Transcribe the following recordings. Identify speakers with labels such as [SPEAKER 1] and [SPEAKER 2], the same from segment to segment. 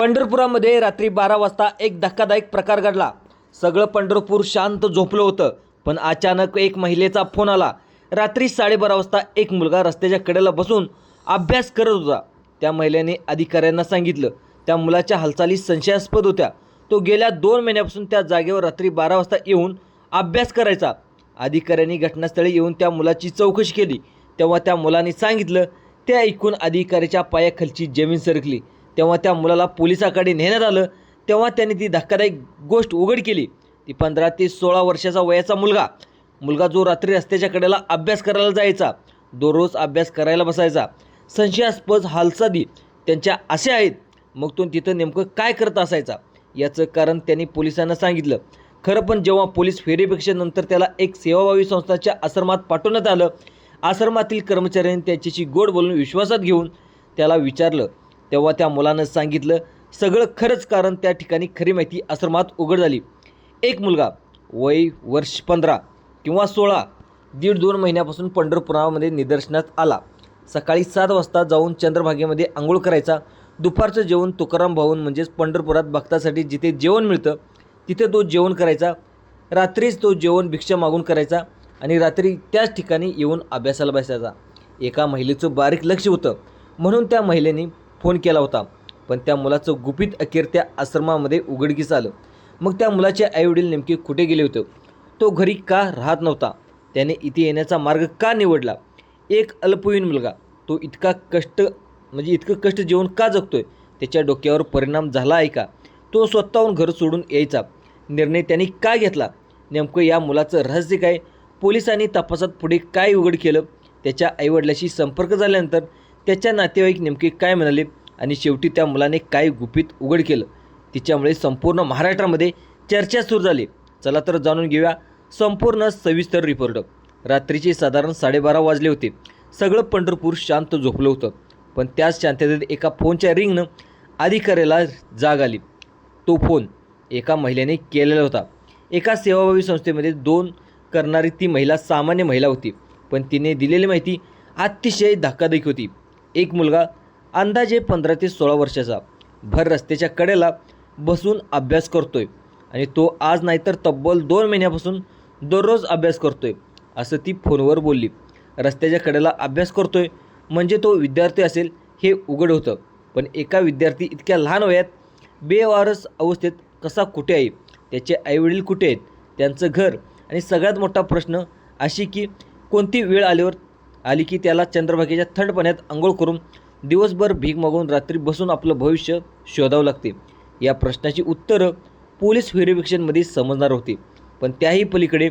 [SPEAKER 1] पंढरपुरामध्ये रात्री बारा वाजता एक धक्कादायक प्रकार घडला. सगळं पंढरपूर शांत झोपलं होतं पण अचानक एक महिलेचा फोन आला. रात्री साडेबारा वाजता एक मुलगा रस्त्याच्या कडेला बसून अभ्यास करत होता. त्या महिलेने अधिकाऱ्यांना सांगितलं त्या मुलाच्या हालचाली संशयास्पद होत्या. तो गेल्या दोन महिन्यापासून त्या जागेवर रात्री बारा वाजता येऊन अभ्यास करायचा. अधिकाऱ्यांनी घटनास्थळी येऊन त्या मुलाची चौकशी केली. तेव्हा त्या मुलाने सांगितलं ते ऐकून अधिकाऱ्याच्या पायाखालची जमीन सरकली. तेव्हा त्या मुलाला पोलिसाकडे नेण्यात आलं तेव्हा त्यांनी ती धक्कादायक गोष्ट उघड केली. ती पंधरा ते सोळा वर्षाचा वयाचा मुलगा. मुलगा जो रात्री रस्त्याच्या कडेला अभ्यास करायला जायचा दररोज अभ्यास करायला बसायचा. संशयास्पद हालचाली त्यांच्या असे आहेत. मग तो तिथं नेमकं काय करत असायचा? याचं कारण त्यांनी पोलिसांना सांगितलं. खरं पण जेव्हा पोलीस फेरीपेक्षा नंतर त्याला एक सेवाभावी संस्थाच्या आश्रमात पाठवण्यात आलं आश्रमातील कर्मचाऱ्यांनी त्याच्याशी गोड बोलून विश्वासात घेऊन त्याला विचारलं तेव्हा त्या मुलानं सांगितलं सगळं खरंच कारण त्या ठिकाणी खरी माहिती आश्रमात उघड झाली. एक मुलगा वय वर्ष पंधरा किंवा सोळा दीड दोन महिन्यापासून पंढरपुरामध्ये निदर्शनात आला. सकाळी सात वाजता जाऊन चंद्रभागेमध्ये आंघोळ करायचा. दुपारचं जेवण तुकाराम भाऊन म्हणजेच पंढरपुरात भक्तासाठी जिथे जेवण मिळतं तिथे तो जेवण करायचा. रात्रीच तो जेवण भिक्षा मागून करायचा आणि रात्री त्याच ठिकाणी येऊन अभ्यासाला बसायचा. एका महिलेचं बारीक लक्ष होतं. म्हणून त्या महिलेने फोन केला होता. पण त्या मुलाचं गुपित अखेर त्या आश्रमामध्ये उघडकीस आलं. मग त्या मुलाचे आईवडील नेमके कुठे गेले होते? तो घरी का राहत नव्हता? त्याने इथे येण्याचा मार्ग का निवडला? एक अल्पवयीन मुलगा तो इतका कष्ट म्हणजे इतकं कष्ट जेवण का जगतोय? त्याच्या डोक्यावर परिणाम झाला आहे का? तो स्वतःहून घर सोडून यायचा. निर्णय त्यांनी का घेतला? नेमकं या मुलाचं रहस्य काय? पोलिसांनी तपासात पुढे काय उघड केलं? त्याच्या आईवडिलाशी संपर्क झाल्यानंतर त्याच्या नातेवाईक नेमके काय म्हणाले आणि शेवटी त्या मुलाने काय गुपित उघड केलं? तिच्यामुळे संपूर्ण महाराष्ट्रामध्ये चर्चा सुरू झाली. चला तर जाणून घेऊया संपूर्ण सविस्तर रिपोर्ट. रात्रीचे साधारण साडेबारा वाजले होते. सगळं पंढरपूर शांत झोपलं होतं. पण त्याच शांततेत एका फोनच्या रिंगनं अधिकाऱ्याला जाग आली. तो फोन एका महिलेने केलेला होता. एका सेवाभावी संस्थेमध्ये दोन करणारी ती महिला सामान्य महिला होती. पण तिने दिलेली माहिती अतिशय धक्कादायक होती. एक मुलगा अंदाजे पंधरा ते सोळा वर्षाचा भर रस्त्याच्या कडेला बसून अभ्यास करतोय आणि तो आज नाहीतर तब्बल दोन महिन्यापासून दररोज अभ्यास करतोय असं ती फोनवर बोलली. रस्त्याच्या कडेला अभ्यास करतोय म्हणजे तो विद्यार्थी असेल हे उघड होतं पण एका विद्यार्थी इतक्या लहान वयात बेवारस अवस्थेत कसा कुठे आहे त्याचे आईवडील कुठे आहेत त्यांचं घर आणि सगळ्यात मोठा प्रश्न अशी की कोणती वेळ आल्यावर आली की त्याला चंद्रभागेच्या थंड पाण्यात आंघोळ करून दिवसभर भीक मागून रात्री बसून आपलं भविष्य शोधावं लागते. या प्रश्नाची उत्तरं पोलीस व्हेरिफिकेशनमध्ये समजणार होती पण त्याही पलीकडे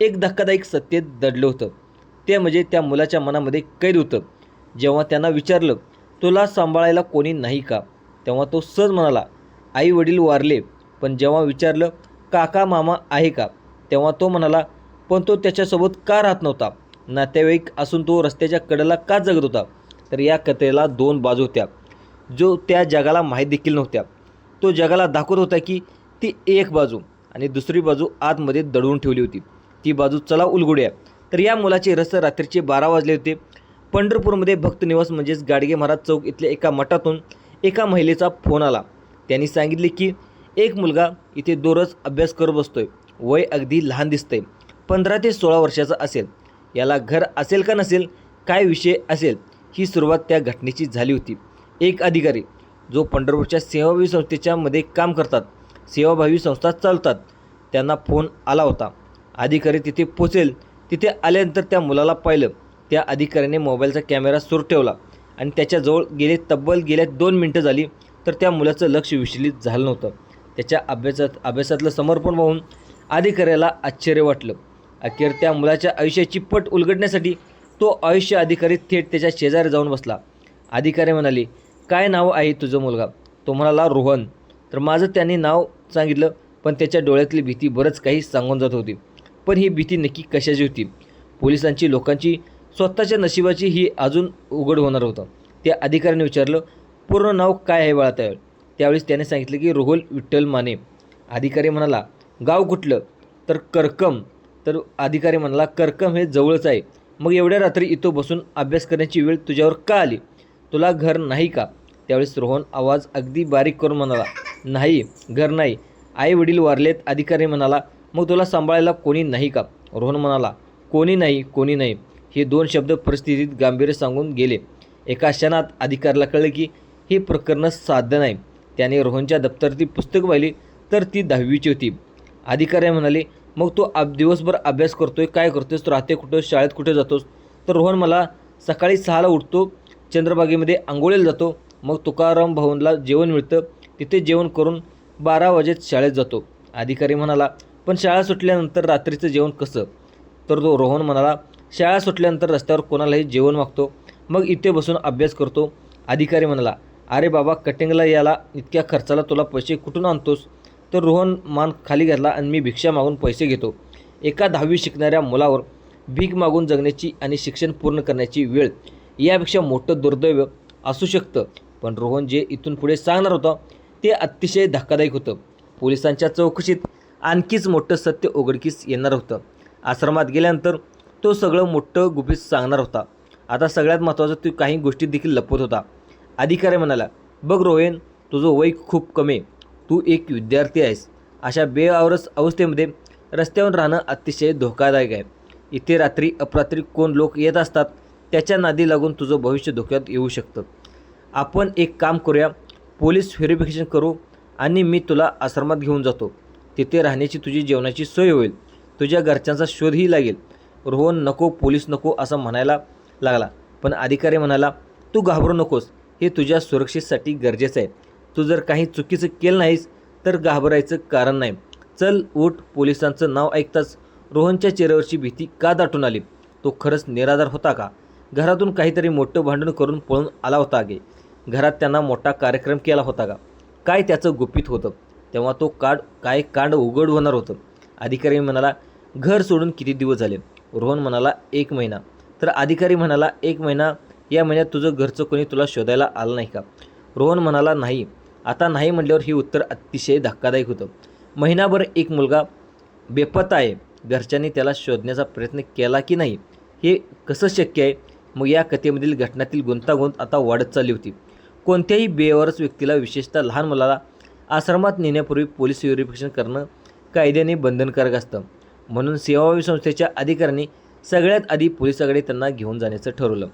[SPEAKER 1] एक धक्कादायक सत्य दडलं होतं. ते म्हणजे त्या मुलाच्या मनामध्ये कैद होतं. जेव्हा त्यांना विचारलं तुला सांभाळायला कोणी नाही का? तेव्हा तो सहज म्हणाला आई वडील वारले पण जेव्हा विचारलं काका मामा आहे का तेव्हा तो म्हणाला पण तो त्याच्यासोबत का राहत नव्हता? नातेवाईक असून तो रस्त्याच्या कडेला का जगत होता? तर या कथेला दोन बाजू होत्या. जो त्या जगाला माहीत देखील नव्हत्या. तो जगाला दाखवत होता की ती एक बाजू आणि दुसरी बाजू आतमध्ये दडवून ठेवली होती. ती बाजू चला उलगुड्या. तर या मुलाचे रस रात्रीचे बारा वाजले होते. पंढरपूरमध्ये भक्तनिवास म्हणजेच गाडगे महाराज चौक इथल्या एका मठातून एका महिलेचा फोन आला. त्यांनी सांगितले की एक मुलगा इथे दररोज अभ्यास करत बसतोय. वय अगदी लहान दिसतंय. पंधरा ते सोळा वर्षाचा असेल. याला घर असेल का नसेल काय विषय असेल ही सुरुवात त्या घटनेची झाली होती. एक अधिकारी जो पंढरपूरच्या सेवाभावी संस्थेच्या मध्ये काम करतात सेवाभावी संस्था चालतात त्यांना फोन आला होता. अधिकारी तिथे पोचेल. तिथे आल्यानंतर त्या मुलाला पाहिलं. त्या अधिकाऱ्याने मोबाईलचा कॅमेरा सुरू ठेवला आणि त्याच्याजवळ गेले तब्बल गेल्या दोन मिनटं झाली तर त्या मुलाचं लक्ष विचलित झालं नव्हतं. त्याच्या अभ्यासात अभ्यासातलं समर्पण पाहून अधिकाऱ्याला आश्चर्य वाटलं. अखेर त्या मुलाच्या आयुष्याची पट उलगडण्यासाठी तो आयुष्य अधिकारी थेट त्याच्या शेजारी जाऊन बसला. अधिकारी म्हणाले काय नाव आहे तुझं मुलगा? तो म्हणाला रोहन. तर माझं त्यांनी नाव सांगितलं पण त्याच्या डोळ्यातली भीती बरंच काही सांगून जात होती. पण ही भीती नक्की कशाची होती? पोलिसांची लोकांची स्वतःच्या नशिबाची ही अजून उघड होणार होतं. त्या अधिकाऱ्याने विचारलं पूर्ण नाव काय आहे बाळाताळ त्यावेळेस त्याने सांगितलं की रोहल विठ्ठल माने. अधिकारी म्हणाला गाव कुठलं? तर करकम तर अधिकारी म्हणाला करकम हे जवळच आहे. मग एवढ्या रात्री इथं बसून अभ्यास करण्याची वेळ तुझ्यावर का आली? तुला घर नाही का? त्यावेळेस रोहन आवाज अगदी बारीक करून म्हणाला नाही घर नाही. आई वडील वारलेत. अधिकारी म्हणाला मग तुला सांभाळायला कोणी नाही का? रोहन म्हणाला कोणी नाही कोणी नाही. हे दोन शब्द परिस्थितीत गांभीर्य सांगून गेले. एका क्षणात अधिकाऱ्याला कळलं की हे प्रकरण साध्य नाही. त्याने रोहनच्या दप्तरातील पुस्तक पाहिली तर ती दहावीची होती. अधिकारी म्हणाले मग तू अब दिवसभर अभ्यास करतोय काय करतोस तू राहते कुठं? शाळेत कुठे जातोस? तर रोहन मला सकाळी सहाला उठतो चंद्रबागेमध्ये आंघोळीला जातो. मग तुकाराम भवनला जेवण मिळतं. तिथे जेवण करून बारा वाजेत शाळेत जातो. अधिकारी म्हणाला पण शाळा सुटल्यानंतर रात्रीचं जेवण कसं? तर तो रोहन म्हणाला शाळा सुटल्यानंतर रस्त्यावर कोणालाही जेवण मागतो. मग इथे बसून अभ्यास करतो. अधिकारी म्हणाला अरे बाबा कटिंगला याला इतक्या खर्चाला तुला पैसे कुठून आणतोस? तर रोहन मान खाली घातला आणि मी भिक्षा मागून पैसे घेतो. एका दहावी शिकणाऱ्या मुलावर भीक मागून जगण्याची आणि शिक्षण पूर्ण करण्याची वेळ यापेक्षा मोठं दुर्दैव असू शकतं. पण रोहन जे इथून पुढे सांगणार होतं ते अतिशय धक्कादायक होतं. पोलिसांच्या चौकशीत आणखीच मोठं सत्य उघडकीस येणार होतं. आश्रमात गेल्यानंतर तो सगळं मोठं गुपित सांगणार होता. आता सगळ्यात महत्त्वाचं तो काही गोष्टी देखील लपवत होता. अधिकारी म्हणाला बघ रोहन तुझं वय खूप कमी आहे. तू एक विद्यार्थी आहेस. अशा बेआवरस अवस्थेमध्ये रस्त्यावर राहणं अतिशय धोकादायक आहे. इथे रात्री अपरात्री कोण लोक येत असतात त्याच्या नादी लागून तुझं भविष्य धोक्यात येऊ शकतं. आपण एक काम करूया. पोलीस व्हेरिफिकेशन करू आणि मी तुला आश्रमात घेऊन जातो. तिथे राहण्याची तुझी जेवणाची सोय होईल. तुझ्या घरच्यांचा शोधही लागेल. रोहन नको पोलीस नको असं म्हणायला लागला. पण अधिकारी म्हणाला तू घाबरू नकोस. हे तुझ्या सुरक्षेसाठी गरजेचं आहे. तू जर काही चुकीचं केलं नाहीस तर घाबरायचं कारण नाही. चल उठ पोलिसांचं नाव ऐकताच रोहनच्या चेहऱ्यावरची भीती का दाटून आली? तो खरंच निराधार होता का? घरातून काहीतरी मोठं भांडण करून पळून आला होता गे घरात त्यांना मोठा कार्यक्रम केला होता का? काय त्याचं गुपित होतं? तेव्हा तो काड काय कांड उघड होणार होतं? अधिकारी म्हणाला घर सोडून किती दिवस झाले? रोहन म्हणाला एक महिना. तर अधिकारी म्हणाला एक महिना? या महिन्यात तुझं घरचं कोणी तुला शोधायला आलं नाही का? रोहन म्हणाला नाही. आता नाही म्हटल्यावर ही उत्तर अतिशय धक्कादायक होतं. महिनाभर एक मुलगा बेपत्ता आहे. घरच्यांनी त्याला शोधण्याचा प्रयत्न केला की नाही? हे कसं शक्य आहे? मग या कथेमधील घटनातील गुंतागुंत आता वाढत चालली होती. कोणत्याही बेवारस व्यक्तीला विशेषतः लहान मुलाला आश्रमात नेण्यापूर्वी पोलीस व्हेरिफिकेशन करणं कायद्याने बंधनकारक असतं. म्हणून सेवाभावी संस्थेच्या अधिकाऱ्यांनी सगळ्यात आधी पोलिसाकडे त्यांना घेऊन जाण्याचं ठरवलं.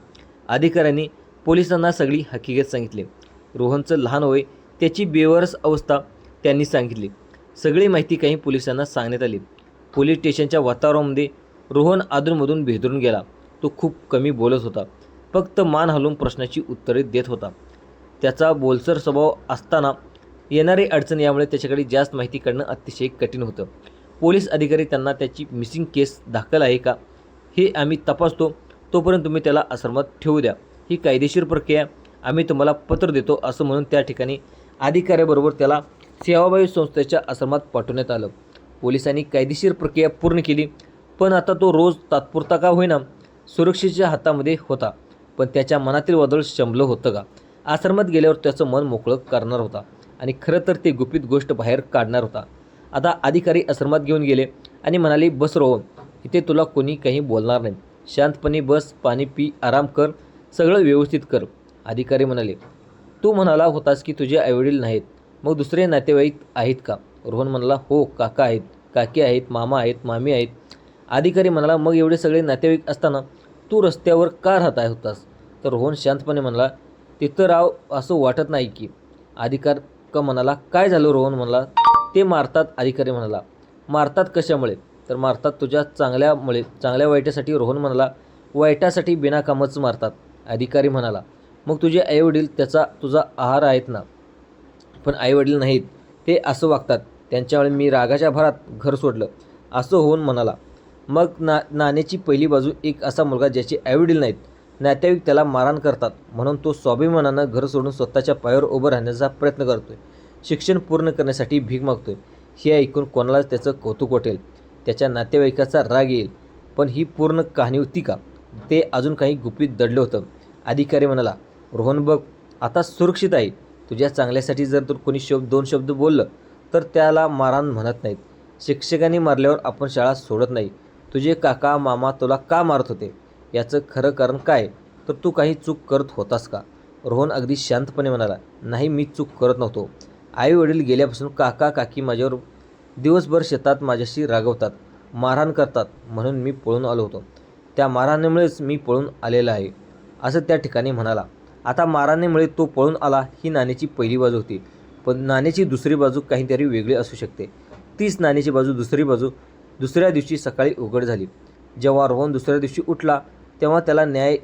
[SPEAKER 1] अधिकाऱ्यांनी पोलिसांना सगळी हकीकत सांगितली. रोहनचं लहान वय त्याची बेवारस अवस्था त्यांनी सांगितली. सगळी माहिती काही पोलिसांना सांगण्यात आली. पोलीस स्टेशनच्या वातावरणामध्ये रोहन आदूनमधून भेदरून गेला. तो खूप कमी बोलत होता. फक्त मान हलवून प्रश्नाची उत्तरे देत होता. त्याचा बोलसर स्वभाव असताना येणारी अडचण यामुळे त्याच्याकडे जास्त माहिती काढणं अतिशय कठीण होतं. पोलीस अधिकारी त्यांना त्याची मिसिंग केस दाखल आहे का हे आम्ही तपासतो. तोपर्यंत तुम्ही त्याला आश्रमात ठेवू द्या. ही कायदेशीर प्रक्रिया आम्ही तुम्हाला पत्र देतो असं म्हणून त्या ठिकाणी अधिकाऱ्याबरोबर त्याला सेवाभावी संस्थेच्या आश्रमात पाठवण्यात आलं. पोलिसांनी कायदेशीर प्रक्रिया पूर्ण केली पण आता तो रोज तात्पुरता का होईना सुरक्षेच्या हातामध्ये होता पण त्याच्या मनातील वादळ शमलं होतं का? आश्रमात गेल्यावर त्याचं मन मोकळं करणार होता आणि खरं तर ते गुपित गोष्ट बाहेर काढणार होता. आता अधिकारी आश्रमात घेऊन गेले आणि म्हणाले बस रोहन इथे तुला कोणी काही बोलणार नाही. शांतपणे बस पाणी पी आराम कर सगळं व्यवस्थित कर. अधिकारी म्हणाले तू म्हणाला होतास की तुझे आईवडील नाहीत मग दुसरे नातेवाईक आहेत का? रोहन म्हणाला हो काका आहेत काकी आहेत मामा आहेत मामी आहेत. अधिकारी म्हणाला मग एवढे सगळे नातेवाईक असताना तू रस्त्यावर का राहत आहे होतास? तर रोहन शांतपणे म्हणाला तिथं राव असं वाटत नाही की. अधिकार का म्हणाला काय झालं रोहन? म्हणाला ते मारतात अधिकारी म्हणाला मारतात कशामुळे? तर मारतात तुझ्या चांगल्यामुळे चांगल्या वाईटासाठी रोहन म्हणाला वाईटासाठी बिनाकामच मारतात अधिकारी म्हणाला मग तुझे आईवडील त्याचा तुझा आहार आहेत ना. पण आईवडील नाहीत. ते असं वागतात. त्यांच्यामुळे मी रागाच्या भरात घर सोडलं. असं होऊन म्हणाला. मग ना नाण्याची पहिली बाजू एक असा मुलगा ज्याचे आईवडील नाहीत. नातेवाईक त्याला मारहाण करतात. म्हणून तो स्वाभिमानानं घर सोडून स्वतःच्या पायावर उभं राहण्याचा प्रयत्न करतोय. शिक्षण पूर्ण करण्यासाठी भीक मागतोय. हे ऐकून कोणालाच त्याचं कौतुक वाटेल. त्याच्या नातेवाईकाचा राग येईल. पण ही पूर्ण कहाणी होती का? ते अजून काही गुपित दडलं होतं. अधिकारी म्हणाला रोहन बघ आता सुरक्षित आहे. तुझ्या चांगल्यासाठी जर तू कोणी शब्द दोन शब्द बोललं तर त्याला मारहाण म्हणत नाहीत. शिक्षकांनी मारल्यावर आपण शाळा सोडत नाही. तुझे काका मामा तुला का मारत होते? याचं खरं कारण काय? तर तू काही चूक करत होतास का? रोहन अगदी शांतपणे म्हणाला नाही मी चूक करत नव्हतो. आई वडील गेल्यापासून काका काकी माझ्यावर दिवसभर शेतात माझ्याशी रागवतात मारहाण करतात म्हणून मी पळून आलो होतो. त्या मारहाणीमुळेच मी पळून आलेला आहे असं त्या ठिकाणी म्हणाला. आता मारानेमुळे तो पळून आला ही नाण्याची पहिली बाजू होती. पण नाण्याची दुसरी बाजू काहीतरी वेगळी असू शकते. तीच नाण्याची बाजू दुसरी बाजू दुसऱ्या दिवशी सकाळी उघड झाली. जेव्हा रोहन दुसऱ्या दिवशी उठला तेव्हा त्याला न्याय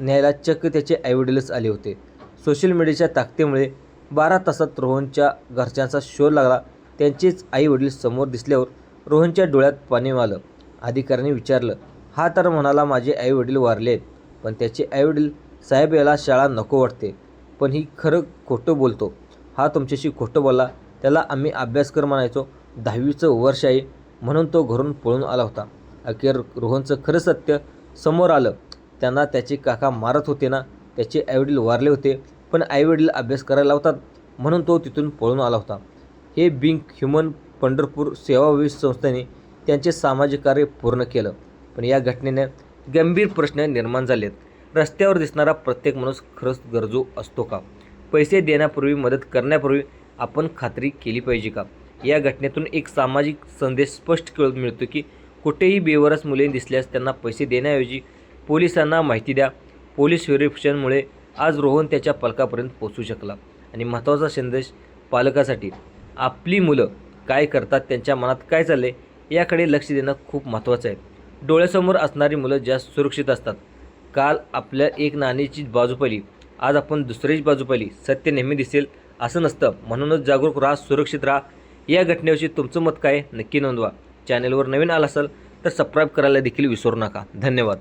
[SPEAKER 1] न्यायला चक्क त्याचे आईवडीलच आले होते. सोशल मीडियाच्या ताकदीमुळे बारा तासात रोहनच्या घरच्यांचा शोध लागला. त्यांचेच आईवडील समोर दिसल्यावर रोहनच्या डोळ्यात पाणी आलं अधिकाऱ्यांनी विचारलं हा तर म्हणाला माझे आईवडील वारले आहेत पण त्याचे आईवडील साहेब याला शाळा नको वाटते पण ही खरं खोटं बोलतो. हा तुमच्याशी खोटं बोलला त्याला आम्ही अभ्यास कर म्हणायचो दहावीचं वर्ष आहे म्हणून तो घरून पळून आला होता. अखेर रोहनचं खरं सत्य समोर आलं. त्यांना त्याचे काका मारत होते ना त्याचे आईवडील वारले होते पण आईवडील अभ्यास करायला लावतात म्हणून तो तिथून पळून आला होता. हे बिंक ह्युमन पंढरपूर सेवाविष संस्थेने त्यांचे सामाजिक कार्य पूर्ण केलं पण या घटनेने गंभीर प्रश्न निर्माण झालेत. रस्त्यावर दिसणारा प्रत्येक माणूस खरंच गरजू असतो का? पैसे देण्यापूर्वी मदत करण्यापूर्वी आपण खात्री केली पाहिजे का? या घटनेतून एक सामाजिक संदेश स्पष्ट कळून मिळतो की कुठेही बेवरस मुले दिसल्यास त्यांना पैसे देण्याऐवजी पोलिसांना माहिती द्या. पोलीस व्हेरिफिकेशनमुळे आज रोहन त्याच्या पालकापर्यंत पोहोचू शकला. आणि महत्त्वाचा संदेश पालकासाठी आपली मुलं काय करतात त्यांच्या मनात काय चालले याकडे लक्ष देणं खूप महत्त्वाचं आहे. डोळ्यासमोर असणारी मुलं ज्या सुरक्षित असतात काल आपल्या एक नाण्याची बाजू पाहिली आज आपण दुसऱ्याची बाजू पाहिली सत्य नेहमी दिसेल असं नसतं. म्हणूनच जागरूक राहा सुरक्षित राहा. या घटनेविषयी तुमचं मत काय नक्की नोंदवा. चॅनलवर नवीन आला असाल तर सबस्क्राईब करायला देखील विसरू नका. धन्यवाद.